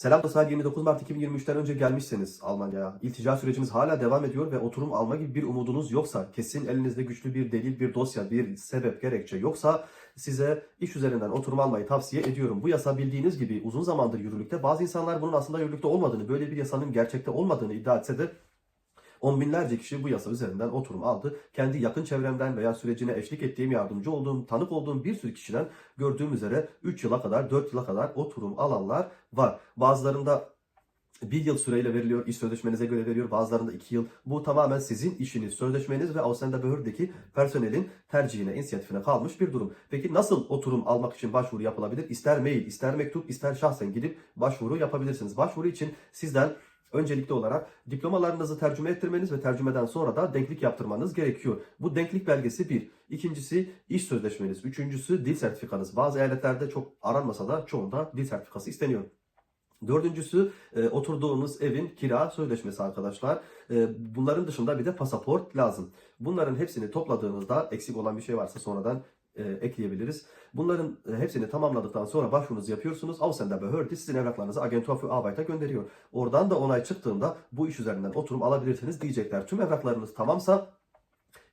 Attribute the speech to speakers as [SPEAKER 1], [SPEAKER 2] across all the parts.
[SPEAKER 1] Selam dostlar 29 Mart 2023'ten önce gelmişseniz Almanya'ya iltica süreciniz hala devam ediyor ve oturum alma gibi bir umudunuz yoksa kesin elinizde güçlü bir delil, bir dosya, bir sebep, gerekçe yoksa size iş üzerinden oturum almayı tavsiye ediyorum. Bu yasa bildiğiniz gibi uzun zamandır yürürlükte. Bazı insanlar bunun aslında yürürlükte olmadığını, böyle bir yasanın gerçekte olmadığını iddia etse de On binlerce kişi bu yasa üzerinden oturum aldı. Kendi yakın çevremden veya sürecine eşlik ettiğim, yardımcı olduğum, tanık olduğum bir sürü kişiden gördüğüm üzere 3 yıla kadar, 4 yıla kadar oturum alanlar var. Bazılarında bir yıl süreyle veriliyor, iş sözleşmenize göre veriyor. Bazılarında iki yıl. Bu tamamen sizin işiniz, sözleşmeniz ve Ausländerbehörde'deki personelin tercihine, inisiyatifine kalmış bir durum. Peki nasıl oturum almak için başvuru yapılabilir? İster mail, ister mektup, ister şahsen gidip başvuru yapabilirsiniz. Başvuru için sizden öncelikli olarak diplomalarınızı tercüme ettirmeniz ve tercümeden sonra da denklik yaptırmanız gerekiyor. Bu denklik belgesi bir. İkincisi iş sözleşmeniz. Üçüncüsü dil sertifikanız. Bazı eyaletlerde çok aranmasa da çoğunda dil sertifikası isteniyor. Dördüncüsü e, oturduğunuz evin kira sözleşmesi arkadaşlar. E, bunların dışında bir de pasaport lazım. Bunların hepsini topladığınızda eksik olan bir şey varsa sonradan e, ekleyebiliriz. Bunların e, hepsini tamamladıktan sonra başvurunuzu yapıyorsunuz. Ausländerbehörde sizin evraklarınızı Agentur für Arbeit'a gönderiyor. Oradan da onay çıktığında bu iş üzerinden oturum alabilirsiniz diyecekler. Tüm evraklarınız tamamsa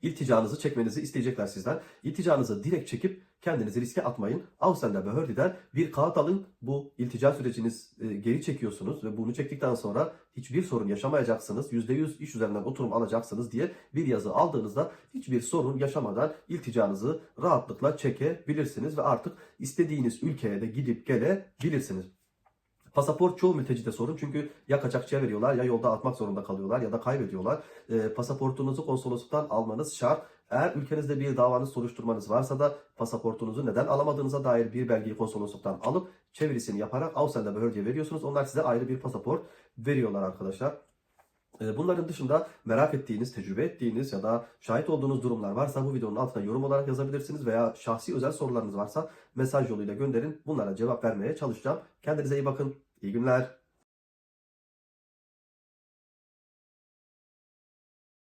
[SPEAKER 1] ilticanızı çekmenizi isteyecekler sizden. İlticanızı direkt çekip kendinizi riske atmayın. Ausländerbehörde'den bir kağıt alın. Bu iltica süreciniz e, geri çekiyorsunuz ve bunu çektikten sonra hiçbir sorun yaşamayacaksınız. %100 iş üzerinden oturum alacaksınız diye bir yazı aldığınızda hiçbir sorun yaşamadan ilticanızı rahatlıkla çekebilirsiniz ve artık istediğiniz ülkeye de gidip gelebilirsiniz. Pasaport çoğu mültecide sorun çünkü ya kaçakçıya veriyorlar ya yolda atmak zorunda kalıyorlar ya da kaybediyorlar. E, pasaportunuzu konsolosluktan almanız şart. Eğer ülkenizde bir davanız soruşturmanız varsa da pasaportunuzu neden alamadığınıza dair bir belgeyi konsolosluktan alıp çevirisini yaparak Ausländerbehörde'ye veriyorsunuz. Onlar size ayrı bir pasaport veriyorlar arkadaşlar. E, Bunların dışında merak ettiğiniz, tecrübe ettiğiniz ya da şahit olduğunuz durumlar varsa bu videonun altına yorum olarak yazabilirsiniz veya şahsi özel sorularınız varsa mesaj yoluyla gönderin. Bunlara cevap vermeye çalışacağım. Kendinize iyi bakın. İyi günler.